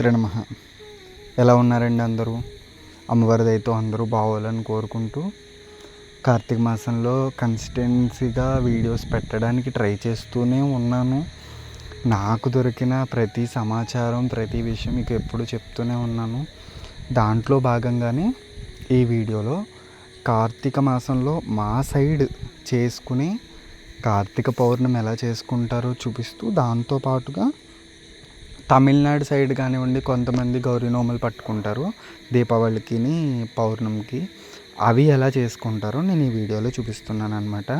శ్రీమాత్రే నమ. ఎలా ఉన్నారండి అందరూ? అమ్మవారిదైతే అందరూ బాగోవాలని కోరుకుంటూ కార్తీక మాసంలో కన్సిస్టెన్సీగా వీడియోస్ పెట్టడానికి ట్రై చేస్తూనే ఉన్నాను. నాకు దొరికిన ప్రతి సమాచారం ప్రతి విషయం మీకు ఎప్పుడు చెప్తూనే ఉన్నాను. దాంట్లో భాగంగానే ఈ వీడియోలో కార్తీక మాసంలో మా సైడ్ చేసుకుని కార్తీక పౌర్ణమి ఎలా చేసుకుంటారో చూపిస్తూ దాంతో పాటుగా తమిళనాడు సైడ్ కానివ్వండి కొంతమంది గౌరీ నోములు పట్టుకుంటారు దీపావళికి పౌర్ణమికి. అవి ఎలా చేసుకుంటారో నేను ఈ వీడియోలో చూపిస్తున్నాను అనమాట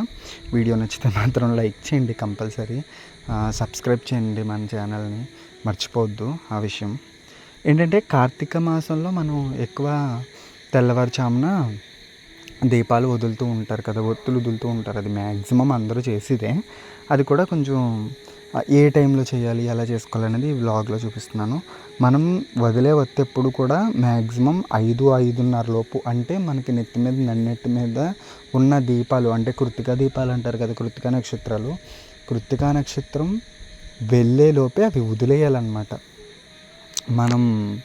వీడియో నచ్చితే మాత్రం లైక్ చేయండి కంపల్సరీ. సబ్స్క్రైబ్ చేయండి మన ఛానల్ని. మర్చిపోవద్దు ఆ విషయం. ఏంటంటే కార్తీక మాసంలో మనం ఎక్కువ తెల్లవారుజామున దీపాలు వదులుతూ ఉంటారు కదా ఒత్తులు వదులుతూ ఉంటారు. అది మ్యాక్సిమం అందరూ చేసేదే. అది కూడా కొంచెం ఏ టైంలో చేయాలి ఎలా చేసుకోవాలనేది ఈ వ్లాగ్లో చూపిస్తున్నాను. మనం వదిలే వచ్చేప్పుడు ఎప్పుడు కూడా మ్యాక్సిమం ఐదు ఐదున్నర లోపు అంటే మనకి నెత్తి మీద నన్నెత్తి మీద ఉన్న దీపాలు అంటే కృతికా దీపాలు అంటారు కదా కృతికా నక్షత్రాలు. కృతికా నక్షత్రం వెళ్ళే లోపే అవి వదిలేయాలన్నమాట. మనం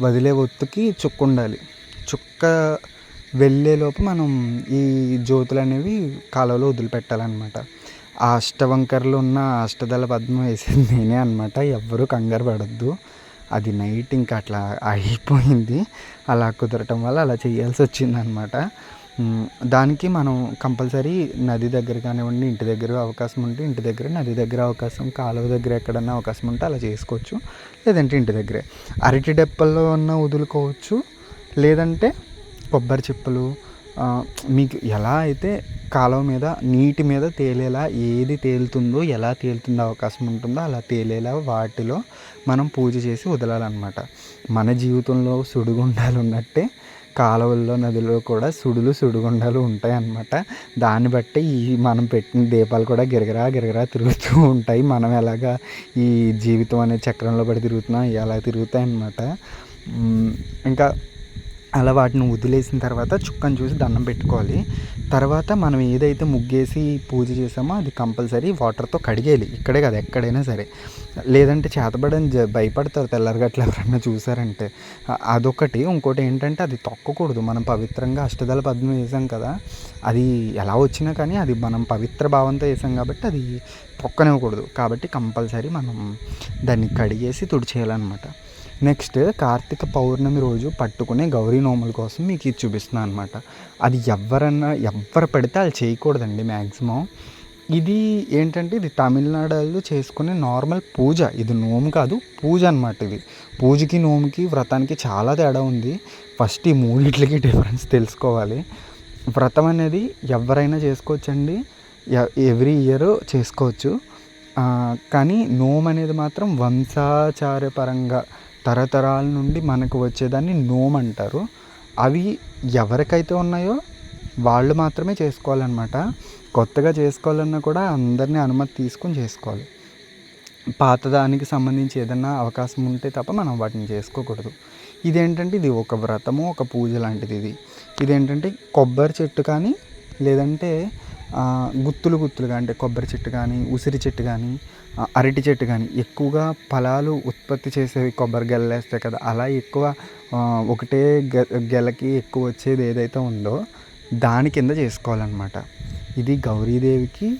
వదిలే ఒత్తుకి చుక్క ఉండాలి. చుక్క వెళ్ళేలోపు మనం ఈ జ్యోతులు అనేవి కాలువలో వదిలిపెట్టాలన్నమాట. ఆ అష్టవంకరలు ఉన్న అష్టదళ పద్మం వేసింది నేనే అనమాట ఎవ్వరూ కంగారు పడద్దు. అది నైట్ ఇంకా అట్లా అయిపోయింది అలా కుదరటం వల్ల అలా చేయాల్సి వచ్చింది అనమాట దానికి మనం కంపల్సరీ నది దగ్గర కానివ్వండి ఇంటి దగ్గర అవకాశం ఉంటే ఇంటి దగ్గర నది దగ్గర అవకాశం కాలువ దగ్గర ఎక్కడన్నా అవకాశం ఉంటే అలా చేసుకోవచ్చు. లేదంటే ఇంటి దగ్గరే. అరటి డెప్పల్లో ఉన్న వదులుకోవచ్చు. లేదంటే కొబ్బరి చిప్పలు మీకు ఎలా అయితే కాలువ మీద నీటి మీద తేలేలా ఏది తేలుతుందో ఎలా తేలుతుందో అవకాశం ఉంటుందో అలా తేలేలా వాటిలో మనం పూజ చేసి వదలాలన్నమాట. మన జీవితంలో సుడిగుండాలు ఉన్నట్టే కాలువల్లో నదుల్లో కూడా సుడులు సుడిగుండాలు ఉంటాయి అన్నమాట దాన్ని బట్టి ఈ మనం పెట్టిన దీపాలు కూడా గిరగరా గిరగరా తిరుగుతూ ఉంటాయి. మనం ఎలాగా ఈ జీవితం అనే చక్రంలో పడి తిరుగుతున్నాం ఎలా తిరుగుతాయి అన్నమాట ఇంకా అలా వాటిని వదిలేసిన తర్వాత చుక్కను చూసి దండం పెట్టుకోవాలి. తర్వాత మనం ఏదైతే ముగ్గేసి పూజ చేసామో అది కంపల్సరీ వాటర్తో కడిగేయాలి. ఇక్కడే కదా ఎక్కడైనా సరే. లేదంటే చేతబడని భయపడతారు తెల్లరగట్ల ఎవరన్నా చూసారంటే. అదొకటి. ఇంకోటి ఏంటంటే అది తొక్కకూడదు. మనం పవిత్రంగా అష్టదళ పద్మం వేసాం కదా అది ఎలా వచ్చినా కానీ అది మనం పవిత్ర భావంతో వేసాం కాబట్టి అది పొక్కనివ్వకూడదు కాబట్టి కంపల్సరీ మనం దాన్ని కడిగేసి తుడిచేయాలన్నమాట. నెక్స్ట్ కార్తీక పౌర్ణమి రోజు పట్టుకునే గౌరీ నోముల కోసం మీకు ఇది చూపిస్తున్నాను అనమాట అది ఎవరన్నా ఎవరు పడితే వాళ్ళు చేయకూడదండి మ్యాక్సిమం ఇది ఏంటంటే ఇది తమిళనాడులో చేసుకునే నార్మల్ పూజ. ఇది నోము కాదు పూజ అనమాట ఇది. పూజకి నోముకి వ్రతానికి చాలా తేడా ఉంది. ఫస్ట్ ఈ మూడిట్లకి డిఫరెన్స్ తెలుసుకోవాలి. వ్రతం అనేది ఎవరైనా చేసుకోవచ్చండి. ఎవ్రీ ఇయర్ చేసుకోవచ్చు. కానీ నోమ్ అనేది మాత్రం వంశాచారపరంగా తరతరాల నుండి మనకు వచ్చేదాన్ని నోమ్ అంటారు. అవి ఎవరికైతే ఉన్నాయో వాళ్ళు మాత్రమే చేసుకోవాలన్నమాట. కొత్తగా చేసుకోవాలన్నా కూడా అందరినీ అనుమతి తీసుకొని చేసుకోవాలి. పాతదానికి సంబంధించి ఏదన్నా అవకాశం ఉంటే తప్ప మనం వాటిని చేసుకోకూడదు. ఇదేంటంటే ఇది ఒక వ్రతము ఒక పూజ లాంటిది ఇది. ఇదేంటంటే కొబ్బరి చెట్టు కానీ లేదంటే గుత్తులు గుత్తులుగా అంటే కొబ్బరి చెట్టు కానీ ఉసిరి చెట్టు కానీ అరటి చెట్టు కానీ ఎక్కువగా ఫలాలు ఉత్పత్తి చేసేవి కొబ్బరి గెలలు కదా. అలా ఎక్కువ ఒకటే గెలకి ఎక్కువ వచ్చేది ఏదైతే ఉందో దాని కింద చేసుకోవాలన్నమాట. ఇది గౌరీదేవికి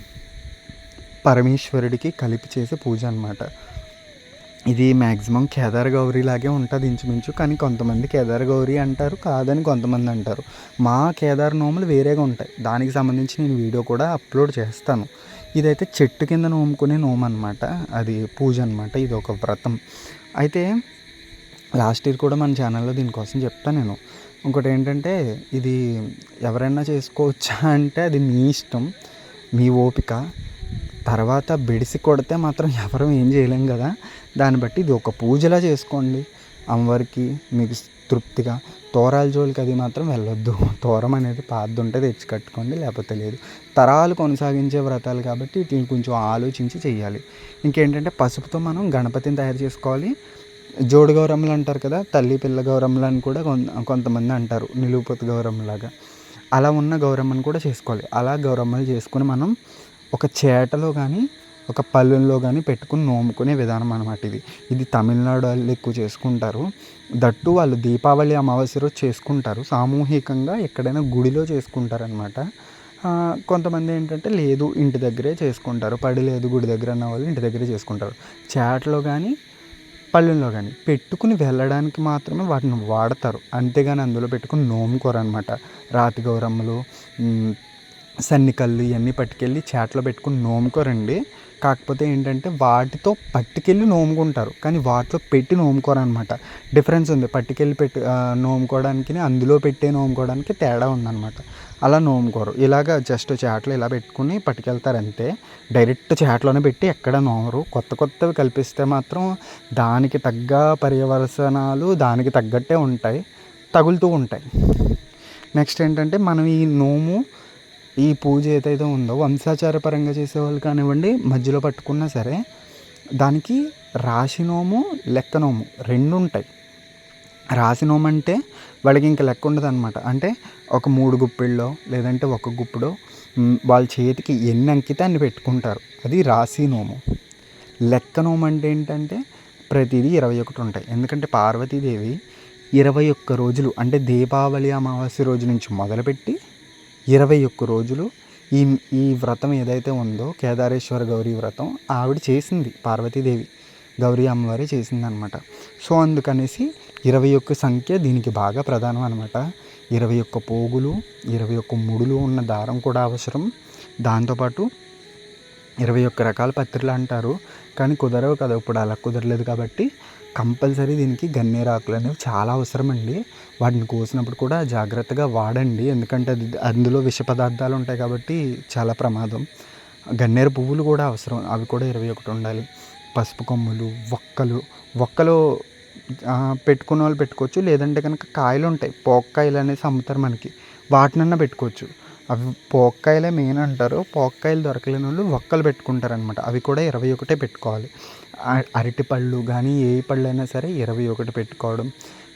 పరమేశ్వరుడికి కలిపి చేసే పూజ అనమాట ఇది మ్యాక్సిమం కేదార్ గౌరీ లాగే ఉంటుంది ఇంచుమించు కానీ కొంతమంది కేదార్ గౌరీ అంటారు కాదని కొంతమంది అంటారు. మా కేదార్ నోములు వేరేగా ఉంటాయి. దానికి సంబంధించి నేను వీడియో కూడా అప్లోడ్ చేస్తాను. ఇదైతే చెట్టు కింద నోముకునే నోము అనమాట అది పూజ అనమాట ఇది ఒక వ్రతం. అయితే లాస్ట్ ఇయర్ కూడా మన ఛానల్లో దీనికోసం చెప్తాను నేను. ఇంకోటి ఏంటంటే ఇది ఎవరైనా చేసుకోవచ్చా అంటే అది మీ ఇష్టం మీ ఓపిక. తర్వాత బెడిసి కొడితే మాత్రం ఎవరు ఏం చేయలేం కదా. దాన్ని బట్టి ఇది ఒక పూజలా చేసుకోండి. అమ్మవారికి మీకు తృప్తిగా తోరాల జోలికి అది మాత్రం వెళ్ళొద్దు. తోరం అనేది పాత తెచ్చి కట్టుకోండి లేకపోతే లేదు. తరాలు కొనసాగించే వ్రతాలు కాబట్టి వీటిని కొంచెం ఆలోచించి చేయాలి ఇంకేంటంటే పసుపుతో మనం గణపతిని తయారు చేసుకోవాలి. జోడు గౌరమ్మలు అంటారు కదా తల్లి పిల్ల గౌరమ్మలు అని కూడా కొంతమంది అంటారు. నిలువుపతి గౌరమ్మలాగా. అలా ఉన్న గౌరమ్మను కూడా చేసుకోవాలి. అలా గౌరమ్మలు చేసుకుని మనం ఒక చేటలో కానీ ఒక పళ్ళెంలో కానీ పెట్టుకుని నోముకునే విధానం అనమాట ఇది. ఇది తమిళనాడు వాళ్ళు ఎక్కువ చేసుకుంటారు. దట్టు వాళ్ళు దీపావళి అమావాస్య రోజు చేసుకుంటారు. సామూహికంగా ఎక్కడైనా గుడిలో చేసుకుంటారనమాట కొంతమంది ఏంటంటే లేదు ఇంటి దగ్గరే చేసుకుంటారు. పడి లేదు గుడి దగ్గర అన్న వాళ్ళు ఇంటి దగ్గరే చేసుకుంటారు. చాట్లో కానీ పళ్ళెంలో కానీ పెట్టుకుని వెళ్ళడానికి మాత్రమే వాటిని వాడతారు. అంతేగాని అందులో పెట్టుకుని నోముకోరు అనమాట రాతి గౌరమ్మలు సన్నికళ్ళు ఇవన్నీ పట్టుకెళ్ళి చాట్లో పెట్టుకుని నోముకోరండి. కాకపోతే ఏంటంటే వాటితో పట్టుకెళ్ళి నోముకుంటారు. కానీ వాటిలో పెట్టి నోముకోరు అనమాట డిఫరెన్స్ ఉంది. పట్టుకెళ్ళి పెట్టి నోముకోవడానికి అందులో పెట్టే నోముకోవడానికి తేడా ఉందన్నమాట అలా నోముకోరు. ఇలాగ జస్ట్ చాట్లో ఇలా పెట్టుకుని పట్టుకెళ్తారు అంతే డైరెక్ట్ చాట్లోనే పెట్టి ఎక్కడ నోమరు. కొత్త కొత్తవి కల్పిస్తే మాత్రం దానికి తగ్గ పర్యవసనాలు దానికి తగ్గట్టే ఉంటాయి. తగులుతూ ఉంటాయి. నెక్స్ట్ ఏంటంటే మనం ఈ నోము ఈ పూజ ఏదైతే ఉందో వంశాచార పరంగా చేసేవాళ్ళు కానివ్వండి మధ్యలో పట్టుకున్నా సరే దానికి రాశి లెక్కనోము లెక్క రెండు ఉంటాయి రాశినోము అంటే వాళ్ళకి ఇంకా లెక్క ఉండదు అనమాట అంటే ఒక మూడు గుప్పిళ్ళో లేదంటే ఒక గుప్పుడో వాళ్ళ చేతికి ఎన్ని అంకితే అన్ని పెట్టుకుంటారు. అది రాశి లెక్కనోము లెక్క అంటే ఏంటంటే ప్రతిదీ ఇరవై ఒకటి ఉంటాయి. ఎందుకంటే పార్వతీదేవి ఇరవై ఒక్క రోజులు అంటే దీపావళి అమావాస్య రోజు నుంచి మొదలుపెట్టి ఇరవై ఒక్క రోజులు ఈ ఈ వ్రతం ఏదైతే ఉందో కేదారేశ్వర గౌరీ వ్రతం ఆవిడ చేసింది పార్వతీదేవి. గౌరీ అమ్మవారి చేసిందనమాట సో అందుకనేసి ఇరవై ఒక్క సంఖ్య దీనికి బాగా ప్రధానం అనమాట ఇరవై ఒక్క పోగులు ఇరవై ఒక్క ముడులు ఉన్న దారం కూడా అవసరం. దాంతోపాటు ఇరవై ఒక్క రకాల పత్రికలు అంటారు. కానీ కుదరవు కదా ఇప్పుడు అలా కుదరలేదు కాబట్టి కంపల్సరీ దీనికి గన్నేరు ఆకులు అనేవి చాలా అవసరం అండి వాటిని కోసినప్పుడు కూడా జాగ్రత్తగా వాడండి. ఎందుకంటే అది అందులో విష పదార్థాలు ఉంటాయి కాబట్టి చాలా ప్రమాదం. గన్నేరు పువ్వులు కూడా అవసరం. అవి కూడా ఇరవై ఒకటి ఉండాలి. పసుపు కొమ్ములు వక్కలు. వక్కలు పెట్టుకున్న వాళ్ళు పెట్టుకోవచ్చు. లేదంటే కనుక కాయలు ఉంటాయి. పోక్కాయలు అనేసి అమ్ముతారు మనకి. వాటినన్నా పెట్టుకోవచ్చు. అవి పోక్కాయలే మెయిన్ అంటారు. పోక్కాయలు దొరకలేని వాళ్ళు వక్కలు పెట్టుకుంటారనమాట అవి కూడా ఇరవై ఒకటే పెట్టుకోవాలి. అరటి పళ్ళు కానీ ఏ పళ్ళు అయినా సరే ఇరవై ఒకటి పెట్టుకోవడం.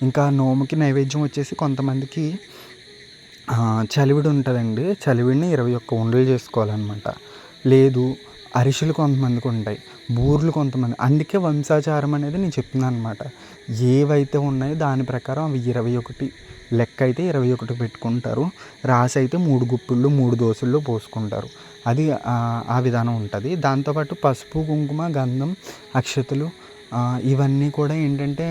ఇంకా నోముకి నైవేద్యం వచ్చేసి కొంతమందికి చలివిడి ఉంటుందండి. చలివిడిని ఇరవై ఒక్క ఉండలు చేసుకోవాలన్నమాట. లేదు అరిసెలు కొంతమందికి ఉంటాయి బూర్లు కొంతమంది అందుకే వంశాచారం అనేది నేను చెప్తున్నాను అనమాట ఏవైతే ఉన్నాయో దాని ప్రకారం అవి ఇరవై ఒకటి లెక్క అయితే ఇరవై ఒకటి పెట్టుకుంటారు. రాసి అయితే మూడు గుప్పిళ్ళు మూడు దోశల్లో పోసుకుంటారు. అది ఆ, విధానం ఉంటుంది. దాంతోపాటు పసుపు కుంకుమ గంధం అక్షతలు ఇవన్నీ కూడా ఏంటంటే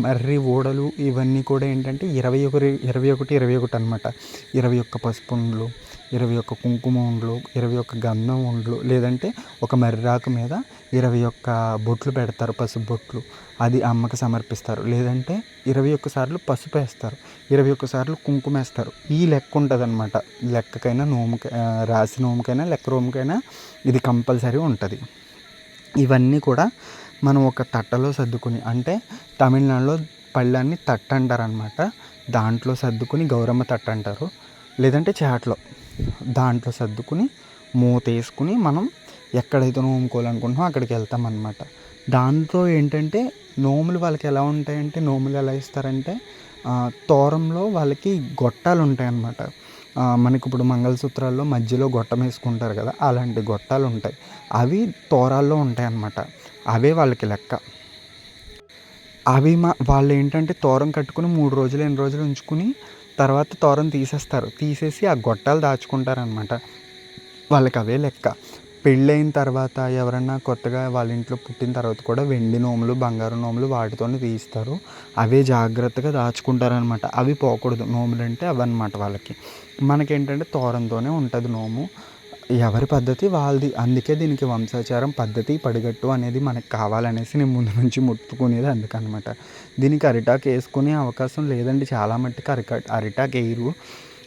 మర్రి ఓడలు ఇవన్నీ కూడా ఏంటంటే ఇరవై ఒకటి ఇరవై ఒకటి ఇరవై ఒకటి అనమాట ఇరవై ఒక్క పసుపుండలు ఇరవై ఒక్క కుంకుమ ఉండలు ఇరవై ఒక్క గంధం ఉండలు లేదంటే ఒక మర్రాకు మీద ఇరవై ఒక్క బొట్లు పెడతారు పసుపు బొట్లు. అది అమ్మకి సమర్పిస్తారు. లేదంటే ఇరవై ఒక్క సార్లు పసుపు వేస్తారు ఇరవై ఒక్క సార్లు కుంకుమ వేస్తారు. ఈ లెక్క ఉంటుంది అనమాట లెక్కకైనా నోముకి రాసి నోముకైనా లెక్క నోముకైనా ఇది కంపల్సరీ ఉంటుంది. ఇవన్నీ కూడా మనం ఒక తట్టలో సర్దుకుని అంటే తమిళనాడులో పళ్ళాన్ని తట్ట అంటారనమాట దాంట్లో సర్దుకుని గౌరమ్మ తట్ట అంటారు లేదంటే చాట్లో. దాంట్లో సర్దుకుని మూత వేసుకుని మనం ఎక్కడైతే నోముకోవాలనుకుంటున్నామో అక్కడికి వెళ్తాం అనమాట దాంతో ఏంటంటే నోములు వాళ్ళకి ఎలా ఉంటాయంటే నోములు ఎలా ఇస్తారంటే తోరంలో వాళ్ళకి గొట్టాలు ఉంటాయి అన్నమాట మనకి ఇప్పుడు మంగళసూత్రాల్లో మధ్యలో గొట్టం వేసుకుంటారు కదా అలాంటి గొట్టాలు ఉంటాయి. అవి తోరాల్లో ఉంటాయి అన్నమాట అవే వాళ్ళకి లెక్క. అవి మా వాళ్ళు ఏంటంటే తోరం కట్టుకుని మూడు రోజులు ఎన్ని రోజులు ఉంచుకుని తర్వాత తోరం తీసేస్తారు. తీసేసి ఆ గొట్టాలు దాచుకుంటారనమాట వాళ్ళకి అవే లెక్క. పెళ్ళైన తర్వాత ఎవరన్నా కొత్తగా వాళ్ళ ఇంట్లో పుట్టిన తర్వాత కూడా వెండి నోములు బంగారు నోములు వాటితోనే తీస్తారు. అవే జాగ్రత్తగా దాచుకుంటారనమాట అవి పోకూడదు. నోములు అంటే అవన్నమాట వాళ్ళకి. మనకేంటంటే తోరంతోనే ఉంటుంది నోము. ఎవరి పద్ధతి? వాళ్ళది. అందుకే దీనికి వంశాచారం పద్ధతి పడిగట్టు అనేది మనకు కావాలనేసి నేను ముందు నుంచి ముట్టుకునేది అందుకనమాట. దీనికి అరిటాకు వేసుకునే అవకాశం లేదండి. చాలా మట్టుకు అరిక అరిటాకు వేయరు.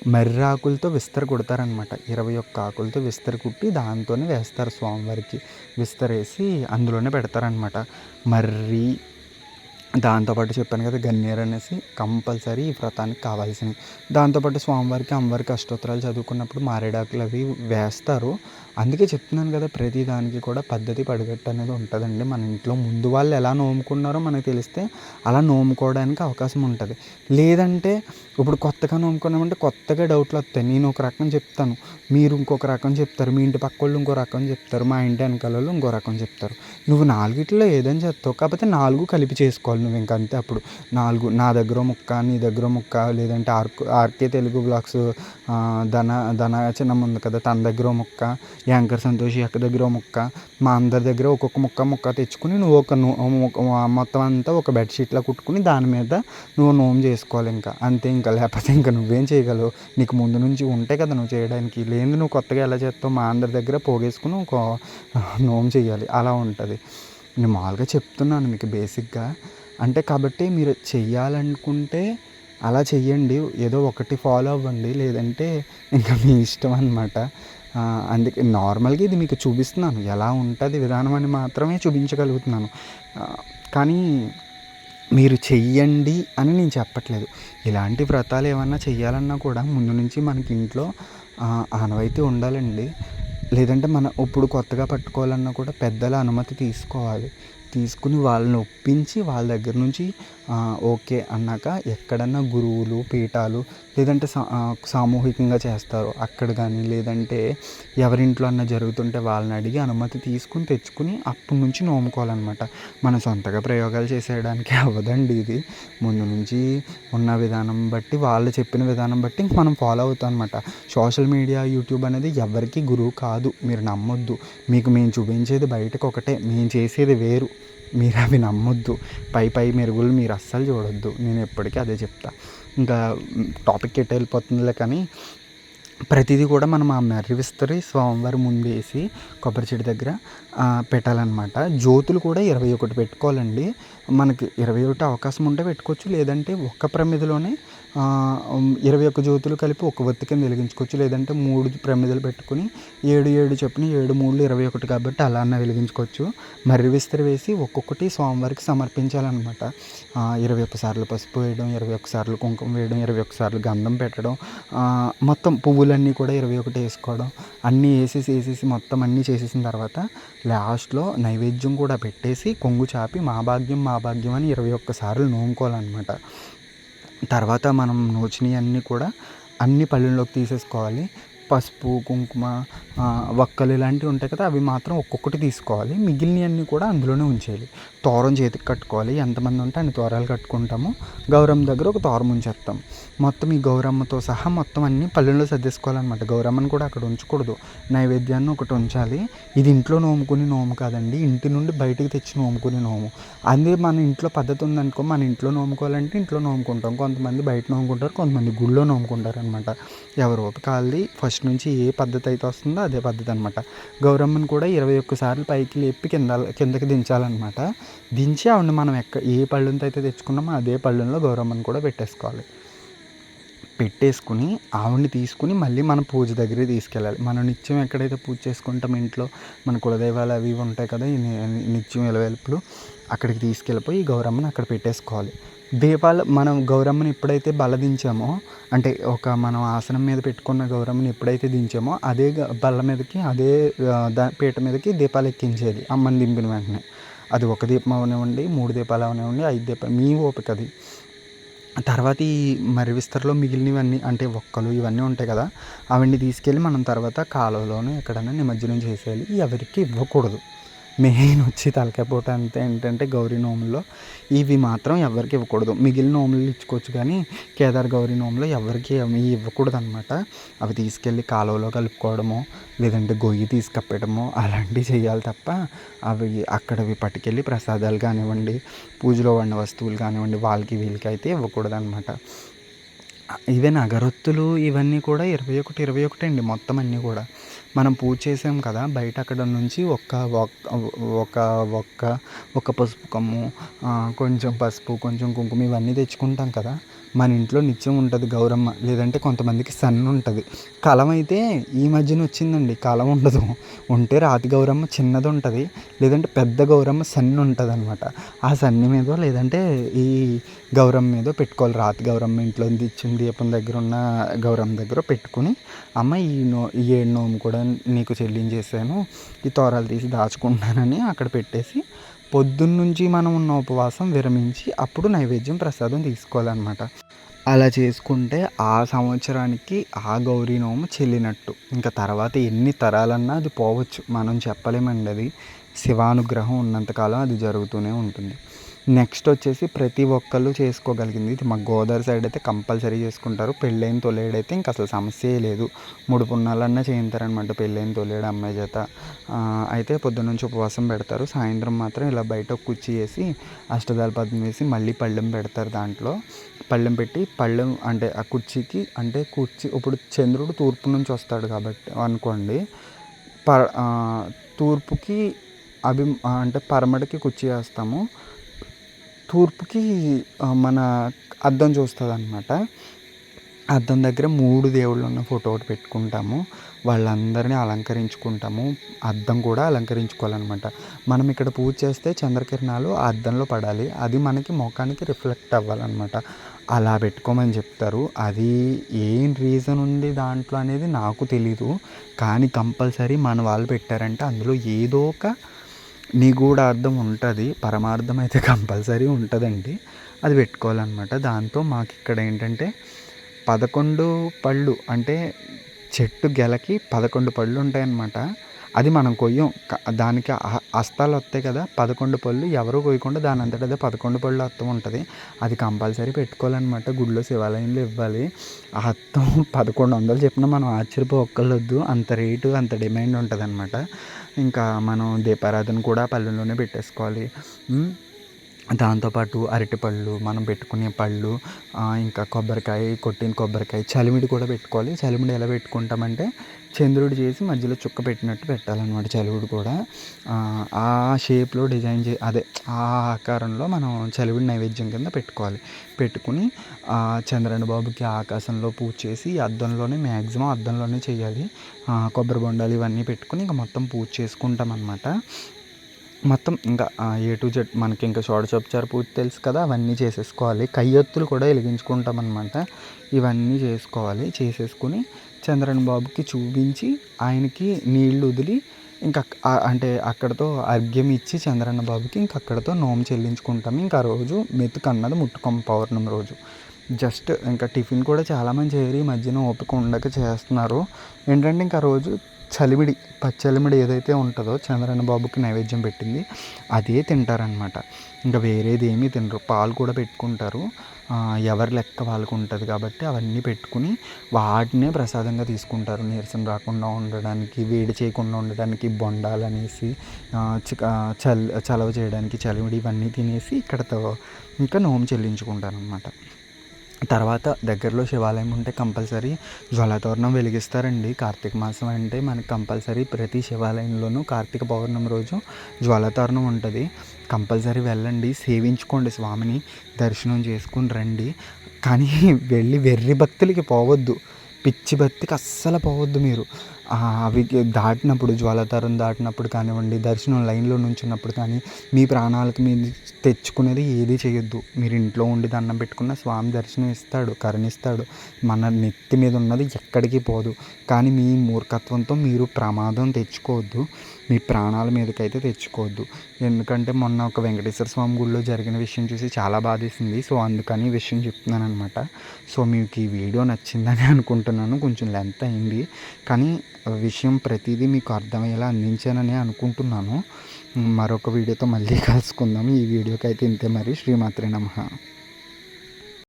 మర్రి ఆకులతో విస్తర కుడతారనమాట. ఇరవై ఒక్క ఆకులతో విస్తర కుట్టి దాంతోనే వేస్తారు స్వామివారికి. విస్తరేసి అందులోనే పెడతారనమాట. మర్రి దాంతోపాటు చెప్పాను కదా గన్నేరు అనేసి కంపల్సరీ ఈ వ్రతానికి కావాల్సినవి దాంతోపాటు స్వామివారికి అమ్మవారికి అష్టోత్తరాలు చదువుకున్నప్పుడు మారేడాకులు అవి వేస్తారు. అందుకే చెప్తున్నాను కదా ప్రతి దానికి కూడా పద్ధతి పడిగట్టు అనేది ఉంటుందండి. మన ఇంట్లో ముందు వాళ్ళు ఎలా నోముకున్నారో మనకు తెలిస్తే అలా నోముకోవడానికి అవకాశం ఉంటుంది. లేదంటే ఇప్పుడు కొత్తగా నమ్ముకున్నామంటే కొత్తగా డౌట్లు వస్తాయి. నేను ఒక రకం చెప్తాను. మీరు ఇంకొక రకం చెప్తారు. మీ ఇంటి పక్క వాళ్ళు ఇంకో రకం చెప్తారు. మా ఇంటి వెనకాల వాళ్ళు ఇంకో రకం చెప్తారు. నువ్వు నాలుగిట్లో ఏదైనా చెప్తావు కాకపోతే నాలుగు కలిపి చేసుకోవాలి నువ్వు ఇంకంతే అప్పుడు. నాలుగు నా దగ్గర ముక్క నీ దగ్గర ముక్క లేదంటే ఆర్క్ ఆర్కే తెలుగు బ్లాగ్స్ ధన ధన చిన్నమ్మ ఉంది కదా తన దగ్గర ముక్క యాంకర్ సంతోషి యొక్క దగ్గర ముక్క మా అందరి దగ్గర ఒక్కొక్క ముక్క ముక్క తెచ్చుకుని నువ్వు ఒక ఒక మొత్తం అంతా ఒక బెడ్షీట్లో కుట్టుకుని దాని మీద నువ్వు నోము చేసుకోవాలి ఇంకా. అంతే ఇంకా. లేకపోతే ఇంకా నువ్వేం చేయగలవు. నీకు ముందు నుంచి ఉంటే కదా నువ్వు చేయడానికి. లేదు నువ్వు కొత్తగా ఎలా చేస్తావు మా అందరి దగ్గర పోగేసుకుని ఒక నోమ్ చేయాలి అలా ఉంటుంది. నేను మామూలుగా చెప్తున్నాను మీకు బేసిక్గా. అంటే కాబట్టి మీరు చెయ్యాలనుకుంటే అలా చెయ్యండి. ఏదో ఒకటి ఫాలో అవ్వండి. లేదంటే ఇంకా మీ ఇష్టం అనమాట అందుకే నార్మల్గా ఇది మీకు చూపిస్తున్నాను. ఎలా ఉంటుంది విధానం అని మాత్రమే చూపించగలుగుతున్నాను. కానీ మీరు చెయ్యండి అని నేను చెప్పట్లేదు. ఇలాంటి వ్రతాలు ఏమన్నా చెయ్యాలన్నా కూడా ముందు నుంచి మనకి ఇంట్లో ఆనవాయితీ ఉండాలండి. లేదంటే మన ఇప్పుడు కొత్తగా పట్టుకోవాలన్నా కూడా పెద్దల అనుమతి తీసుకోవాలి. తీసుకుని వాళ్ళని ఒప్పించి వాళ్ళ దగ్గర నుంచి ఓకే అన్నాక ఎక్కడన్నా గురువులు పీఠాలు లేదంటే సా సామూహికంగా చేస్తారు అక్కడ కానీ లేదంటే ఎవరింట్లో అన్న జరుగుతుంటే వాళ్ళని అడిగి అనుమతి తీసుకుని తెచ్చుకుని అప్పటి నుంచి నోముకోవాలన్నమాట. మన సొంతగా ప్రయోగాలు చేసేయడానికి అవ్వదండి ఇది. ముందు నుంచి ఉన్న విధానం బట్టి వాళ్ళు చెప్పిన విధానం బట్టి మనం ఫాలో అవుతాం అనమాట సోషల్ మీడియా యూట్యూబ్ అనేది ఎవరికి గురువు కాదు. మీరు నమ్మొద్దు. మీకు మేము చూపించేది బయటకు ఒకటే మేము చేసేది వేరు. మీరు అవి నమ్మొద్దు. పై పై మెరుగులు మీరు అస్సలు చూడొద్దు. నేను ఎప్పటికీ అదే చెప్తా. ఇంకా టాపిక్ ఎట్ వెళ్ళిపోతుందిలే కానీ ప్రతిదీ కూడా మనం ఆ మర్రి విస్తరి స్వామివారి ముందు వేసి కొబ్బరి చెట్టు దగ్గర పెట్టాలన్నమాట. జ్యోతులు కూడా ఇరవై ఒకటి పెట్టుకోవాలండి. మనకి ఇరవై ఒకటి అవకాశం ఉంటే పెట్టుకోవచ్చు. లేదంటే ఒక్క ప్రమిదిలోనే ఇరవై ఒక్క జ్యోతులు కలిపి ఒక ఒత్తి కింద వెలిగించుకోవచ్చు. లేదంటే మూడు ప్రమిదలు పెట్టుకుని ఏడు ఏడు చొప్పున ఏడు మూడు ఇరవై ఒకటి కాబట్టి అలా అన్న వెలిగించుకోవచ్చు. మర్రి విస్తరి వేసి ఒక్కొక్కటి స్వామివారికి సమర్పించాలన్నమాట. ఇరవై ఒక్క సార్లు పసుపు వేయడం ఇరవై ఒకసార్లు కుంకుమ వేయడం ఇరవై ఒకసార్లు గంధం పెట్టడం మొత్తం పువ్వులన్నీ కూడా ఇరవై ఒకటి వేసుకోవడం అన్నీ వేసేసి వేసేసి మొత్తం అన్నీ చేసేసిన తర్వాత లాస్ట్లో నైవేద్యం కూడా పెట్టేసి కొంగు చాపి మా భాగ్యం మా భాగ్యం అని ఇరవై ఒక్కసార్లు నోముకోవాలన్నమాట. తర్వాత మనం నోచినవి అన్నీ కూడా అన్ని పళ్ళెంలోకి తీసేసుకోవాలి. పసుపు కుంకుమ వక్కలు ఇలాంటివి ఉంటాయి కదా అవి మాత్రం ఒక్కొక్కటి తీసుకోవాలి. మిగిలినవన్నీ కూడా అందులోనే ఉంచేయాలి. తోరం చేతికి కట్టుకోవాలి. ఎంతమంది ఉంటే అన్ని తోరాలు కట్టుకుంటాము. గౌరమ్మ దగ్గర ఒక తోరం ఉంచేస్తాం. మొత్తం ఈ గౌరమ్మతో సహా మొత్తం అన్ని పల్లెల్లో సర్దేసుకోవాలన్నమాట. గౌరమ్మని కూడా అక్కడ ఉంచకూడదు. నైవేద్యాన్ని ఒకటి ఉంచాలి. ఇది ఇంట్లో నోముకుని నోము కాదండి. ఇంటి నుండి బయటికి తెచ్చి నోముకుని నోము. అదే మన ఇంట్లో పద్ధతి ఉందనుకో మన ఇంట్లో నోముకోవాలంటే ఇంట్లో నోముకుంటాం. కొంతమంది బయట నోముకుంటారు కొంతమంది గుళ్ళో నోముకుంటారు అనమాట ఎవరు ఓపిక ఫస్ట్ ఫస్ట్ నుంచి ఏ పద్ధతి అయితే వస్తుందో అదే పద్ధతి అనమాట గౌరమ్మని కూడా ఇరవై ఒక్క సార్లు పైకి లేపి కింద కిందకి దించాలన్నమాట. దించి ఆవిడ మనం ఎక్క ఏ పళ్ళుతో అయితే తెచ్చుకున్నామో అదే పళ్ళులో గౌరమ్మని కూడా పెట్టేసుకోవాలి. పెట్టేసుకుని ఆవిడ్ని తీసుకుని మళ్ళీ మన పూజ దగ్గరే తీసుకెళ్ళాలి. మనం నిత్యం ఎక్కడైతే పూజ చేసుకుంటాం ఇంట్లో మన కులదైవాలు అవి ఉంటాయి కదా నిత్యం ఇలవెల్పులు అక్కడికి తీసుకెళ్ళిపోయి గౌరమ్మను గౌరమ్మని అక్కడ పెట్టేసుకోవాలి. దీపాలు మనం గౌరమ్మని ఎప్పుడైతే బలదించామో అంటే ఒక మనం ఆసనం మీద పెట్టుకున్న గౌరమ్మని ఎప్పుడైతే దించామో అదే బల్ల మీదకి అదే దా పీట మీదకి దీపాలు ఎక్కించేది అమ్మని దింపిన వెంటనే. అది ఒక దీపం అవనివ్వండి మూడు దీపాలు అవనివ్వండి ఐదు దీపాలు మీ ఓపిక అది. తర్వాత ఈ మరి విస్తరలో మిగిలినవన్నీ అంటే ఒక్కలు ఇవన్నీ ఉంటాయి కదా అవన్నీ తీసుకెళ్ళి మనం తర్వాత కాలువలోనూ ఎక్కడైనా నిమజ్జనం చేసేయాలి. ఎవరికి ఇవ్వకూడదు. మెయిన్ వచ్చి తలకాయ పూట అంతే ఏంటంటే గౌరీ నోముల్లో. ఇవి మాత్రం ఎవరికి ఇవ్వకూడదు. మిగిలిన నోములు ఇచ్చుకోవచ్చు కానీ కేదార్ గౌరీ నోములో ఎవరికి ఏమీ ఇవ్వకూడదు అనమాట అవి తీసుకెళ్ళి కాలువలో కలుపుకోవడమో లేదంటే గొయ్యి తీసుకప్పడమో అలాంటివి చేయాలి తప్ప అవి అక్కడవి పట్టుకెళ్ళి ప్రసాదాలు కానివ్వండి పూజలో వండిన వస్తువులు కానివ్వండి వాళ్ళకి వీళ్ళకి అయితే ఇవ్వకూడదు అనమాట ఈవెన్ అగరొత్తులు ఇవన్నీ కూడా ఇరవై ఒకటి ఇరవై ఒకటి అండి మొత్తం అన్నీ కూడా. మనం పూజ చేసాం కదా బయట అక్కడ నుంచి ఒక్క ఒక్క ఒక ఒక్క ఒక పసుపు కొమ్ము కొంచెం పసుపు కొంచెం కుంకుమ ఇవన్నీ తెచ్చుకుంటాం కదా. మన ఇంట్లో నిత్యం ఉంటుంది గౌరమ్మ లేదంటే కొంతమందికి సన్ ఉంటుంది. కలం అయితే ఈ మధ్యన వచ్చిందండి కలం ఉండదు. ఉంటే రాతి గౌరమ్మ చిన్నది ఉంటుంది లేదంటే పెద్ద గౌరమ్మ సన్ను ఉంటుంది అనమాట ఆ సన్ని మీదో లేదంటే ఈ గౌరమ్మ మీదో పెట్టుకోవాలి. రాతి గౌరమ్మ ఇంట్లో ఇచ్చిన దీపం దగ్గర ఉన్న గౌరమ్మ దగ్గర పెట్టుకుని అమ్మ ఈ నో ఈ ఏడు నోము కూడా నీకు చెల్లించేసాను ఈ తోరాలు తీసి దాచుకుంటానని అక్కడ పెట్టేసి పొద్దున్నుంచి మనం ఉన్న ఉపవాసం విరమించి అప్పుడు నైవేద్యం ప్రసాదం తీసుకోవాలన్నమాట. అలా చేసుకుంటే ఆ సంవత్సరానికి ఆ గౌరీ నోము చెల్లినట్టు. ఇంకా తర్వాత ఎన్ని తరాలన్నా అది పోవచ్చు. మనం చెప్పలేమండి అది. శివానుగ్రహం ఉన్నంతకాలం అది జరుగుతూనే ఉంటుంది. నెక్స్ట్ వచ్చేసి ప్రతి ఒక్కళ్ళు చేసుకోగలిగింది. ఇది మా గోదావరి సైడ్ అయితే కంపల్సరీ చేసుకుంటారు. పెళ్ళైన తొలేడైతే ఇంకా అసలు సమస్యే లేదు. మూడు పున్నాలన్నా చేయించారనమాట పెళ్ళైన తొలేడు అమ్మాయి చేత అయితే పొద్దున్న నుంచి ఉపవాసం పెడతారు. సాయంత్రం మాత్రం ఇలా బయట కుర్చీ వేసి అష్టదాల పద్యం వేసి మళ్ళీ పళ్ళెం పెడతారు దాంట్లో. పళ్ళెం పెట్టి పళ్ళెం అంటే ఆ కుర్చీకి అంటే కుర్చీ ఇప్పుడు చంద్రుడు తూర్పు నుంచి వస్తాడు కాబట్టి అనుకోండి. ప తూర్పుకి అభి అంటే పరమడికి కుర్చీ వేస్తాము. తూర్పుకి మన అద్దం చూస్తుంది అనమాట అద్దం దగ్గర మూడు దేవుళ్ళు ఉన్న ఫోటో ఒకటి పెట్టుకుంటాము. వాళ్ళందరినీ అలంకరించుకుంటాము. అద్దం కూడా అలంకరించుకోవాలన్నమాట. మనం ఇక్కడ పూజ చేస్తే చంద్రకిరణాలు ఆ అద్దంలో పడాలి. అది మనకి ముఖానికి రిఫ్లెక్ట్ అవ్వాలన్నమాట. అలా పెట్టుకోమని చెప్తారు. అది ఏం రీజన్ ఉంది దాంట్లో అనేది నాకు తెలీదు. కానీ కంపల్సరీ మన వాళ్ళు పెట్టారంటే అందులో ఏదో ఒక నిగూఢ అర్థం ఉంటుంది పరమార్థం అయితే కంపల్సరీ ఉంటుందండి. అది పెట్టుకోవాలన్నమాట. దాంతో మాకు ఇక్కడ ఏంటంటే పదకొండు పళ్ళు అంటే చెట్టు గెలకి పదకొండు పళ్ళు ఉంటాయన్నమాట అది మనం కొయ్యం. దానికి హస్తాలు వస్తాయి కదా పదకొండు పళ్ళు. ఎవరు కొయ్యకుండా దాని అంతట అదే పదకొండు పళ్ళు అత్తం ఉంటుంది. అది కంపల్సరీ పెట్టుకోవాలన్నమాట. గుడిలో శివాలయంలో ఇవ్వాలి. ఆ అత్తం పదకొండు వందలు చెప్పిన మనం ఆశ్చర్యపో అంత రేటు అంత డిమాండ్ ఉంటుంది అనమాట ఇంకా మనం దీపారాధన కూడా పళ్ళులోనే పెట్టేసుకోవాలి. దాంతోపాటు అరటిపళ్ళు మనం పెట్టుకునే పళ్ళు ఇంకా కొబ్బరికాయ కొట్టిన కొబ్బరికాయ చలిమిడి కూడా పెట్టుకోవాలి. చలిమిడి ఎలా పెట్టుకుంటామంటే చంద్రుడు చేసి మధ్యలో చుక్క పెట్టినట్టు పెట్టాలన్నమాట చలివిడి కూడా. ఆ, షేప్లో డిజైన్ చే అదే ఆ ఆకారంలో మనం చలివిడి నైవేద్యం కింద పెట్టుకోవాలి. పెట్టుకుని ఆ, చంద్రన్న బాబుకి ఆకాశంలో పూజ చేసి అద్దంలోనే మ్యాక్సిమం అద్దంలోనే చేయాలి. కొబ్బరి బొండాలు ఇవన్నీ పెట్టుకుని ఇంకా మొత్తం పూజ చేసుకుంటాం అనమాట మొత్తం ఇంకా ఏ టు జెడ్ మనకి ఇంకా షోడశోపచార పూజ తెలుసు కదా అవన్నీ చేసేసుకోవాలి. కయ్యొత్తులు కూడా వెలిగించుకుంటాం అనమాట ఇవన్నీ చేసుకోవాలి. చేసేసుకుని చంద్రన్ బాబుకి చూపించి ఆయనకి నీళ్ళు వదిలి ఇంకా అంటే అక్కడతో అర్ఘ్యం ఇచ్చి చంద్రన్న బాబుకి ఇంక అక్కడతో నోము చెల్లించుకుంటాం. ఇంకా రోజు మెతుకు అన్నది ముట్టుకోం పౌర్ణమి రోజు. జస్ట్ ఇంకా టిఫిన్ కూడా చాలామంది చేయరు. ఈ మధ్యన ఓపిక ఉండక చేస్తున్నారు. ఏంటంటే ఇంకా రోజు చలిమిడి పచ్చలిమిడి ఏదైతే ఉంటుందో చంద్రన్న బాబుకి నైవేద్యం పెట్టింది అదే తింటారనమాట ఇంకా వేరేది ఏమీ తినరు. పాలు కూడా పెట్టుకుంటారు. ఎవరి లెక్క వాళ్ళకు ఉంటుంది కాబట్టి అవన్నీ పెట్టుకుని వాటినే ప్రసాదంగా తీసుకుంటారు. నీరసం రాకుండా ఉండడానికి వేడి చేయకుండా ఉండడానికి బొండాలు అనేసి చల్ చలవ చేయడానికి చలిమిడి ఇవన్నీ తినేసి ఇక్కడతో ఇంకా నోము చెల్లించుకుంటారు అనమాట తర్వాత దగ్గరలో శివాలయం ఉంటే కంపల్సరీ జ్వాలాతోరణం వెలిగిస్తారండి. కార్తీక మాసం అంటే మనకి కంపల్సరీ ప్రతి శివాలయంలోనూ కార్తీక పౌర్ణమి రోజు జ్వాలాతోరణం ఉంటుంది. కంపల్సరీ వెళ్ళండి సేవించుకోండి స్వామిని దర్శనం చేసుకుని రండి. కానీ వెళ్ళి వెర్రి భక్తులకి పోవద్దు. పిచ్చి భక్తికి అస్సలు పోవద్దు మీరు. అవి దాటినప్పుడు జ్వాలతరం దాటినప్పుడు కానివ్వండి దర్శనం లైన్లో నుంచున్నప్పుడు కానీ మీ ప్రాణాలకు మీరు తెచ్చుకునేది ఏది చేయొద్దు. మీరు ఇంట్లో ఉండి దండం పెట్టుకున్న స్వామి దర్శనం ఇస్తాడు కరుణిస్తాడు. మన నెత్తి మీద ఉన్నది ఎక్కడికి పోదు. కానీ మీ మూర్ఖత్వంతో మీరు ప్రమాదం తెచ్చుకోవద్దు. మీ ప్రాణాల మీదకైతే తెచ్చుకోవద్దు. ఎందుకంటే మొన్న ఒక వెంకటేశ్వర స్వామి గుడిలో జరిగిన విషయం చూసి చాలా బాధేసింది. సో అందుకని ఈ విషయం చెప్తున్నాను అనమాట సో మీకు ఈ వీడియో నచ్చిందని అనుకుంటున్నాను. కొంచెం లెంత్ అయింది. కానీ విషయం ప్రతిదీ మీకు అర్థమయ్యేలా అందించానని అనుకుంటున్నాను. మరొక వీడియోతో మళ్ళీ కలుసుకుందాం. ఈ వీడియోకి అయితే ఇంతే మరి. శ్రీమాత్రే నమ.